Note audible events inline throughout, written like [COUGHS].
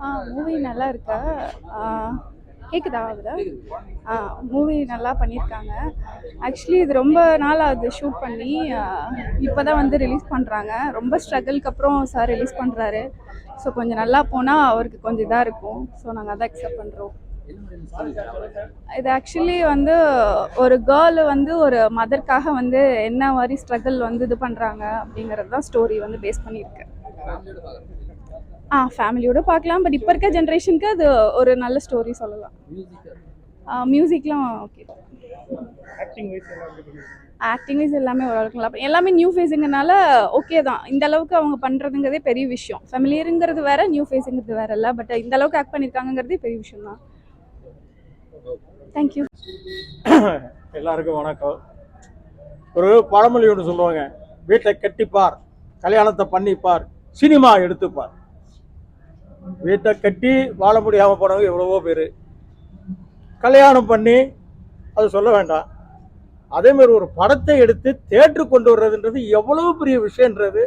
ஆ movie நல்லா இருக்கா கேட்குதா கேக்குதா ஆ மூவி நல்லா பண்ணியிருக்காங்க ஆக்சுவலி இது ரொம்ப நாள் அது ஷூட் பண்ணி. இப்போ தான் வந்து ரிலீஸ் பண்ணுறாங்க ரொம்ப ஸ்ட்ரகிள்க்கு அப்புறம் சார் ரிலீஸ் பண்ணுறாரு ஸோ கொஞ்சம் நல்லா போனால் அவருக்கு கொஞ்சம் இதாக இருக்கும். ஸோ நாங்கள் அதை அக்செப்ட் பண்ணுறோம் இது ஆக்சுவலி வந்து ஒரு கேர்ள் வந்து ஒரு மதர்க்காக வந்து என்ன மாதிரி ஸ்ட்ரகிள் வந்து இது பண்ணுறாங்க அப்படிங்கிறது தான் ஸ்டோரி வந்து பேஸ் பண்ணியிருக்கு ஆ ஃபேமிலியோட பார்க்கலாம். பட் இப்போ இருக்க ஜென்ரேஷனுக்கு அது ஒரு நல்ல ஸ்டோரி சொல்லலாம். மியூசிக்லாம் ஓகே ஆக்டிங் வைஸ் எல்லாமே ஓரளவுக்கு நல்லா பண்ணி- எல்லாமே நியூ ஃபேஸுங்கனால ஓகே தான். இந்த அளவுக்கு அவங்க பண்ணுறதுங்கிறதே பெரிய விஷயம். ஃபெமிலியருங்கிறது வேற நியூ ஃபேஸுங்கிறது வேற இல்லை. பட் இந்த அளவுக்கு ஆக்ட் பண்ணியிருக்காங்கிறதே பெரிய விஷயம் தான். தேங்க்யூ [COUGHS] எல்லாருக்கும் வணக்கம். ஒரு பழமொழி ஒன்று சொல்லுவாங்க. வீட்டை கட்டிப்பார் கல்யாணத்தை பண்ணிப்பார் சினிமா எடுத்துப்பார். வீட்டை கட்டி வாழ முடியாமல் போனவங்க எவ்வளவோ பேர். கல்யாணம் பண்ணி அது சொல்ல வேண்டாம். அதே மாதிரி ஒரு படத்தை எடுத்து தேட்டருக்கு கொண்டு வர்றதுன்றது எவ்வளவு பெரிய விஷயன்றது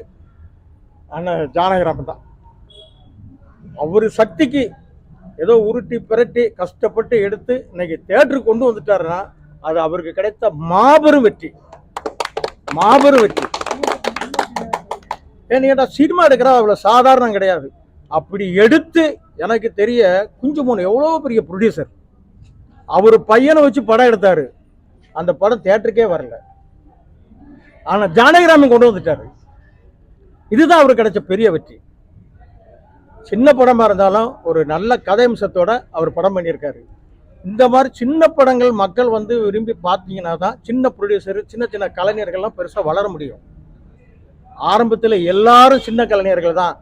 அண்ணன் ஜானகிராமன் தான். அவர் சக்திக்கு ஏதோ உருட்டி பிரட்டி கஷ்டப்பட்டு எடுத்து இன்னைக்கு தேட்டருக்கு கொண்டு வந்துட்டாருன்னா அது அவருக்கு கிடைத்த மாபெரும் வெற்றி. மாபெரும் வெற்றி. ஏன்னு கேட்டால் சினிமா எடுக்கிறா அவ்வளோ சாதாரணம் கிடையாது. அப்படி எடுத்து எனக்கு தெரிய குஞ்சுமோன் எவ்வளோ பெரிய ப்ரொடியூசர் அவர் பையனை வச்சு படம் எடுத்தார். அந்த படம் தேட்டருக்கே வரல. ஆனால் ஜானகிராமன் கொண்டு வந்துட்டாரு. இதுதான் அவருக்கு கிடைச்ச பெரிய வெற்றி. சின்ன படமாக இருந்தாலும் ஒரு நல்ல கதையம்சத்தோட அவர் படம் பண்ணியிருக்காரு. இந்த மாதிரி சின்ன படங்கள் மக்கள் வந்து விரும்பி பார்த்தீங்கன்னா தான் சின்ன ப்ரொடியூசர் சின்ன சின்ன கலைஞர்கள்லாம் பெருசாக வளர முடியும். ஆரம்பத்தில் எல்லாரும் சின்ன கலைஞர்கள் தான்.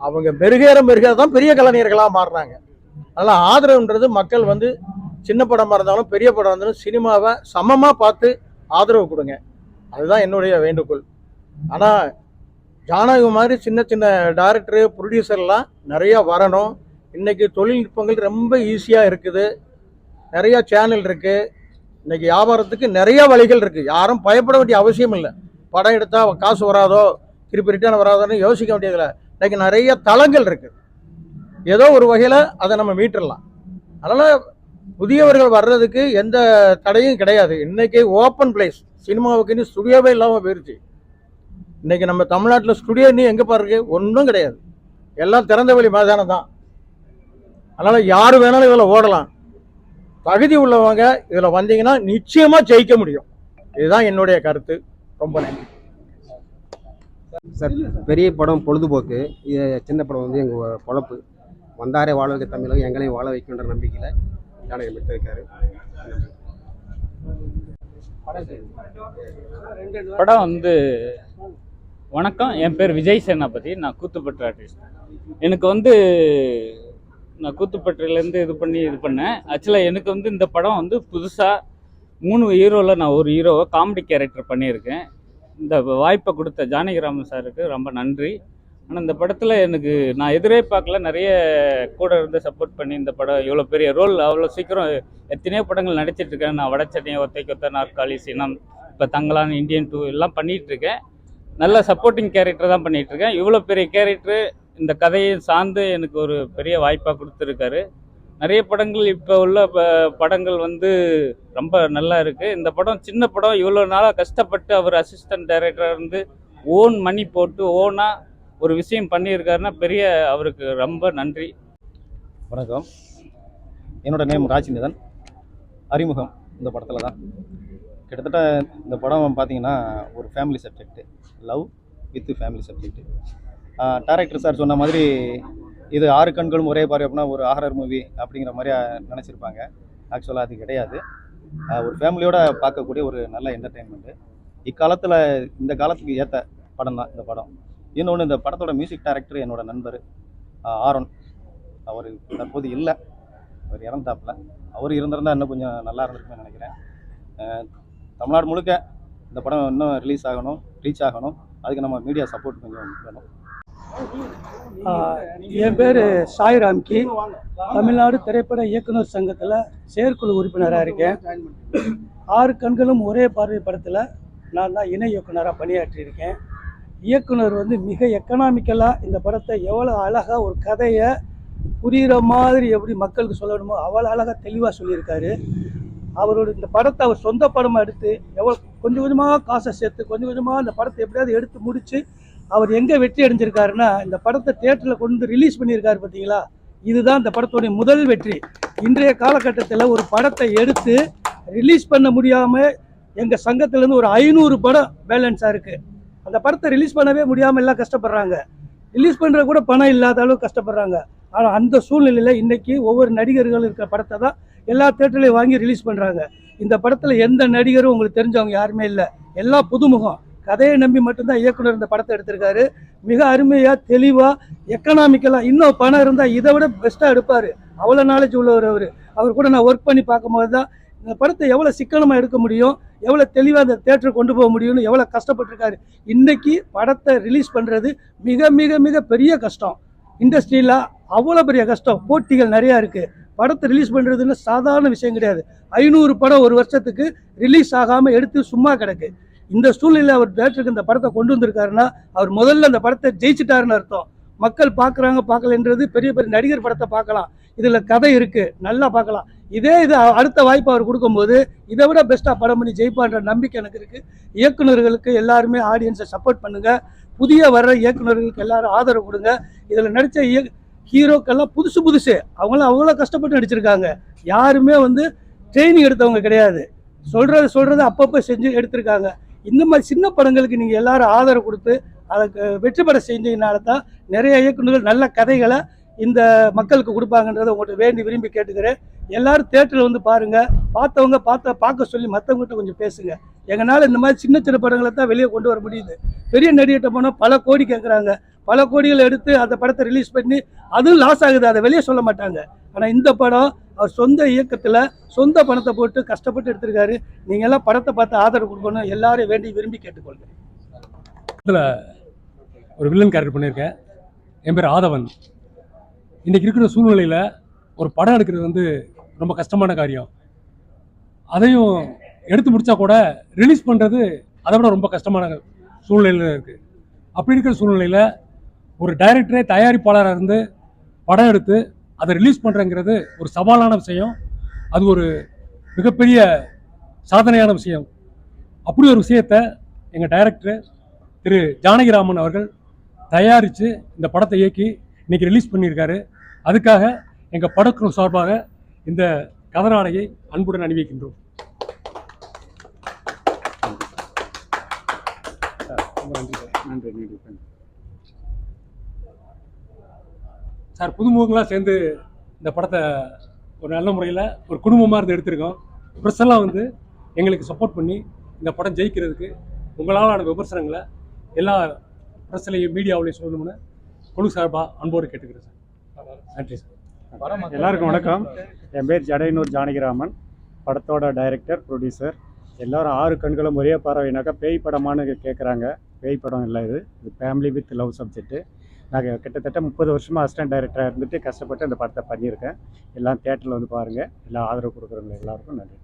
அவங்க மெருகேற மெருகேற தான் பெரிய கலைஞர்களாக மாறினாங்க அதனால் ஆதரவுன்றது மக்கள் வந்து சின்ன படமாக இருந்தாலும் பெரிய படம் இருந்தாலும் சினிமாவை சமமாக பார்த்து ஆதரவு கொடுங்க. அதுதான் என்னுடைய வேண்டுகோள். ஆனால் ஜானகி மாதிரி சின்ன சின்ன டேரக்டரு ப்ரொடியூசர்லாம் நிறையா வரணும். இன்றைக்கி தொழில்நுட்பங்கள் ரொம்ப ஈஸியாக இருக்குது. நிறையா சேனல் இருக்குது இன்றைக்கி வியாபாரத்துக்கு நிறையா வழிகள் இருக்குது யாரும் பயப்பட வேண்டிய அவசியம் இல்லை. படம் எடுத்தால் காசு வராதோ திருப்பி ரிட்டர்ன் வராதோன்னு யோசிக்க வேண்டியதில்லை. இன்னைக்கு நிறைய தளங்கள் இருக்குது. ஏதோ ஒரு வகையில் அதை நம்ம மீட்டுடலாம் அதனால் புதியவர்கள் வர்றதுக்கு எந்த தடையும் கிடையாது. இன்றைக்கி ஓப்பன் பிளேஸ் சினிமாவுக்கு இன்னும் ஸ்டுடியோவே இல்லாமல் போயிருச்சு. இன்றைக்கி நம்ம தமிழ்நாட்டில் ஸ்டுடியோ இன்னும் எங்கே பாருக்கு ஒன்றும் கிடையாது. எல்லாம் திறந்த வெளி மைதானம் தான். அதனால் யார் வேணாலும் இதில் ஓடலாம். தகுதி உள்ளவங்க இதில் வந்தீங்கன்னா நிச்சயமாக ஜெயிக்க முடியும். இதுதான் என்னுடைய கருத்து. ரொம்ப நன்றி. சார் பெரிய படம் பொழுதுபோக்கு. சின்ன படம் வந்து எங்கள் பொழப்பு. வந்தாரே வாழ வைக்க தமிழகம் எங்களையும் வாழ வைக்கின்ற நம்பிக்கையில் ஜானகம் எடுத்திருக்காரு படம் வந்து வணக்கம். என் பேர் விஜய் சேனாபதி. நான் கூத்துப்பட்டு ஆர்டிஸ்ட் எனக்கு வந்து நான் கூத்துப்பட்டிலேருந்து இது பண்ணி இது பண்ணேன். ஆக்சுவலாக எனக்கு வந்து இந்த படம் வந்து புதுசாக மூணு ஹீரோவில் நான் ஒரு ஹீரோவை காமெடி கேரக்டர் பண்ணியிருக்கேன். இந்த வாய்ப்பை கொடுத்த ஜானகிராமன் சாருக்கு ரொம்ப நன்றி. ஆனால் இந்த படத்தில் எனக்கு நான் எதிரே பார்க்கல நிறைய கூட இருந்து சப்போர்ட் பண்ணி இந்த படம் இவ்வளோ பெரிய ரோல் அவ்வளோ சீக்கிரம் எத்தனையோ படங்கள் நடிச்சிட்டு இருக்கேன். நான் வடச்சட்னியை ஒத்தை கொத்த நாற்காலி சினம் இப்போ தங்கலான் இந்தியன் டூ எல்லாம் பண்ணிகிட்ருக்கேன் நல்ல சப்போர்ட்டிங் கேரக்டர் தான் பண்ணிகிட்ருக்கேன் இவ்வளோ பெரிய கேரக்டரு இந்த கதையை சார்ந்து எனக்கு ஒரு பெரிய வாய்ப்பாக கொடுத்துருக்காரு. நிறைய படங்கள் இப்போ உள்ள ப- படங்கள் வந்து ரொம்ப நல்லா இருக்குது இந்த படம் சின்ன படம் இவ்வளோ நாளாக கஷ்டப்பட்டு அவர் அசிஸ்டன்ட் டைரக்டராக இருந்து ஓன் மணி போட்டு ஓனாக ஒரு விஷயம் பண்ணியிருக்காருன்னா பெரிய அவருக்கு ரொம்ப நன்றி. வணக்கம். என்னோட நேம் ராஜ்நிதன். அறிமுகம் இந்த படத்தில் தான். கிட்டத்தட்ட இந்த படம் பார்த்தீங்கன்னா ஒரு family subject love with family subject director sir சொன்ன மாதிரி இது ஆறு கண்களும் ஒரே பாரு அப்படின்னா ஒரு ஆஹரர் மூவி அப்படிங்கிற மாதிரி நினச்சிருப்பாங்க. ஆக்சுவலாக அது கிடையாது. ஒரு ஃபேமிலியோட பார்க்கக்கூடிய ஒரு நல்ல என்டர்டெயின்மெண்ட்டு இக்காலத்தில் இந்த காலத்துக்கு ஏற்ற படம் தான் இந்த படம். இன்னொன்று இந்த படத்தோட மியூசிக் டைரக்டர் என்னோட நண்பர் ஆரோன். அவர் தற்போது இல்லை. அவர் இறந்தாப்புல அவர் இருந்திருந்தா இன்னும் கொஞ்சம் நல்லா இருந்திருக்குன்னு நினைக்கிறேன். தமிழ்நாடு முழுக்க இந்த படம் இன்னும் ரிலீஸ் ஆகணும் ரீச் ஆகணும். அதுக்கு நம்ம மீடியா சப்போர்ட் கொஞ்சம் வேணும். என் பேர் சாய் ராம்கி. தமிழ்நாடு திரைப்பட இயக்குனர் சங்கத்தில் செயற்குழு உறுப்பினராக இருக்கேன். ஆறு கண்களும் ஒரே பார்வை படத்தில் நான் தான் இணை இயக்குனராக பணியாற்றியிருக்கேன். இயக்குனர் வந்து மிக எக்கனாமிக்கலாக இந்த படத்தை எவ்வளோ அழகாக ஒரு கதையை புரிகிற மாதிரி எப்படி மக்களுக்கு சொல்லணுமோ அவ்வளோ அழகாக தெளிவாக சொல்லியிருக்காரு. அவரோட இந்த படத்தை அவர் சொந்த படமாக எடுத்து எவ்வளோ கொஞ்சம் கொஞ்சமாக காசை சேர்த்து கொஞ்சம் கொஞ்சமாக அந்த படத்தை எப்படியாவது எடுத்து முடித்து அவர் எங்கே வெற்றி அடைஞ்சிருக்காருன்னா இந்த படத்தை தேட்டரில் கொண்டு வந்து ரிலீஸ் பண்ணியிருக்காரு பார்த்தீங்களா? இதுதான் இந்த படத்துடைய முதல் வெற்றி. இன்றைய காலகட்டத்தில் ஒரு படத்தை எடுத்து ரிலீஸ் பண்ண முடியாமல் எங்கள் சங்கத்திலேருந்து ஒரு ஐநூறு படம் பேலன்ஸாக இருக்குது அந்த படத்தை ரிலீஸ் பண்ணவே முடியாமல் எல்லாம் கஷ்டப்படுறாங்க. ரிலீஸ் பண்ணுற கூட பணம் இல்லாத அளவுக்கு கஷ்டப்படுறாங்க. ஆனால் அந்த சூழ்நிலையில் இன்றைக்கி ஒவ்வொரு நடிகர்கள் இருக்கிற படத்தை தான் எல்லா தேட்டர்லையும் வாங்கி ரிலீஸ் பண்ணுறாங்க இந்த படத்தில் எந்த நடிகரும் உங்களுக்கு தெரிஞ்சவங்க யாருமே இல்லை. எல்லாம் புதுமுகம். கதையை நம்பி மட்டும்தான் இயக்குனர் இந்த படத்தை எடுத்திருக்காரு. மிக அருமையாக தெளிவாக எக்கனாமிக்கலாக இன்னும் பணம் இருந்தால் இதை விட பெஸ்ட்டாக எடுப்பார். அவ்வளோ நாலேஜ் உள்ளவர் அவர். அவர் கூட நான் ஒர்க் பண்ணி பார்க்கும்போது தான் இந்த படத்தை எவ்வளோ சிக்கனமாக எடுக்க முடியும் எவ்வளோ தெளிவாக அந்த தேட்டருக்கு கொண்டு போக முடியும்னு எவ்வளோ கஷ்டப்பட்டிருக்காரு. இன்றைக்கி படத்தை ரிலீஸ் பண்ணுறது மிக மிக மிக பெரிய கஷ்டம். இண்டஸ்ட்ரியில் அவ்வளோ பெரிய கஷ்டம். போட்டிகள் நிறையா இருக்குது படத்தை ரிலீஸ் பண்ணுறதுன்னு சாதாரண விஷயம் கிடையாது. ஐநூறு படம் ஒரு வருஷத்துக்கு ரிலீஸ் ஆகாமல் எடுத்து சும்மா கிடக்கு. இந்த சூழ்நிலையில் அவர் தேட்டருக்கு இந்த படத்தை கொண்டு வந்திருக்காருன்னா அவர் முதல்ல அந்த படத்தை ஜெயிச்சிட்டாருன்னு அர்த்தம். மக்கள் பார்க்குறாங்க பார்க்கலன்றது பெரிய பெரிய நடிகர் படத்தை பார்க்கலாம். இதில் கதை இருக்குது நல்லா பார்க்கலாம். இதே இது அடுத்த வாய்ப்பு அவர் கொடுக்கும்போது இதை விட பெஸ்ட்டாக படம் பண்ணி ஜெயிப்பான்ற நம்பிக்கை எனக்கு இருக்குது இயக்குனர்களுக்கு எல்லாருமே ஆடியன்ஸை சப்போர்ட் பண்ணுங்கள் புதிய வர்ற இயக்குனர்களுக்கு எல்லாரும் ஆதரவு கொடுங்க. இதில் நடித்த இய ஹீரோக்கெல்லாம் புதுசு புதுசு. அவங்களாம் அவ்வளோ கஷ்டப்பட்டு நடிச்சிருக்காங்க. யாருமே வந்து ட்ரைனிங் எடுத்தவங்க கிடையாது. சொல்கிறது சொல்கிறது அப்பப்போ செஞ்சு எடுத்திருக்காங்க. இந்த மாதிரி சின்ன படங்களுக்கு நீங்கள் எல்லாரும் ஆதரவு கொடுத்து அதுக்கு வெற்றி பெற செஞ்சதுனால தான் நிறைய இயக்குனர்கள் நல்ல கதைகளை இந்த மக்களுக்கு கொடுப்பாங்கன்றதை உங்கள்கிட்ட வேண்டி விரும்பி கேட்டுக்கிறேன். எல்லாரும் தேட்டரில் வந்து பாருங்கள் பார்த்தவங்க பார்த்த பார்க்க சொல்லி மற்றவங்ககிட்ட கொஞ்சம் பேசுங்க. எங்களால் இந்த மாதிரி சின்ன சின்ன படங்களை தான் வெளியே கொண்டு வர முடியுது. பெரிய நடிகர்கிட்ட போனால் பல கோடி கேட்குறாங்க பல கோடிகள் எடுத்து அந்த படத்தை ரிலீஸ் பண்ணி அதுவும் லாஸ் ஆகுது. அதை வெளியே சொல்ல மாட்டாங்க. ஆனால் இந்த படம் அவர் சொந்த இயக்கத்தில் சொந்த பணத்தை போட்டு கஷ்டப்பட்டு எடுத்திருக்காரு. நீங்கள் எல்லாம் படத்தை பார்த்து ஆதரவு கொடுக்கணும் எல்லாரும் வேண்டி விரும்பி கேட்டுக்கொள்கிறேன். ஒரு வில்லன் கேரக்டர் பண்ணியிருக்கேன். என் பேர் ஆதவன். இன்றைக்கி இருக்கிற சூழ்நிலையில் ஒரு படம் எடுக்கிறது வந்து ரொம்ப கஷ்டமான காரியம். அதையும் எடுத்து முடித்தா கூட ரிலீஸ் பண்ணுறது அதை விட ரொம்ப கஷ்டமான சூழ்நிலையில் இருக்குது அப்படி இருக்கிற சூழ்நிலையில் ஒரு டைரக்டரே தயாரிப்பாளராக இருந்து படம் எடுத்து அதை ரிலீஸ் பண்ணுறங்கிறது ஒரு சவாலான விஷயம். அது ஒரு மிகப்பெரிய சாதனையான விஷயம். அப்படி ஒரு விஷயத்தை எங்கள் டைரக்டர் திரு ஜானகிராமன் அவர்கள் தயாரித்து இந்த படத்தை இயக்கி இன்னைக்கு ரிலீஸ் பண்ணியிருக்காரு. அதுக்காக எங்கள் படக்குழு சார்பாக இந்த கதராடையை அன்புடன் அணிவிக்கின்றோம். ரொம்ப நன்றி நன்றி நன்றி. சார் புதுமுகங்களாக சேர்ந்து இந்த படத்தை ஒரு நல்ல முறையில் ஒரு குடும்பமாக இருந்து எடுத்திருக்கோம். ப்ரெஸ்ஸெல்லாம் வந்து எங்களுக்கு சப்போர்ட் பண்ணி இந்த படம் ஜெயிக்கிறதுக்கு உங்களாலான விமர்சனங்களை எல்லா ப்ரெஸ்லையும் மீடியாவிலையும் சொல்லணும்னு குழு சார்பாக அன்போடு கேட்டுக்கிறேன் சார். நன்றி சார். எல்லாருக்கும் வணக்கம். என் பேர் ஜடையனூர் ஜானகிராமன். படத்தோட டைரக்டர் ப்ரொடியூசர் எல்லோரும் ஆறு கண்களும் ஒரே பறவைனாக்கா பேய் படமானு கேட்குறாங்க பேய் படம் இல்லை இது. இது ஃபேமிலி வித் லவ் சப்ஜெக்ட்டு நாங்கள் கிட்டத்தட்ட முப்பது வருஷமாக அசிஸ்டன்ட் டைரக்டராக இருந்துட்டு கஷ்டப்பட்டு அந்த படத்தை பண்ணியிருக்கேன். எல்லாம் தேட்டரில் வந்து பாருங்கள் எல்லாம் ஆதரவு கொடுக்குறவங்க எல்லாருக்கும் நன்றி.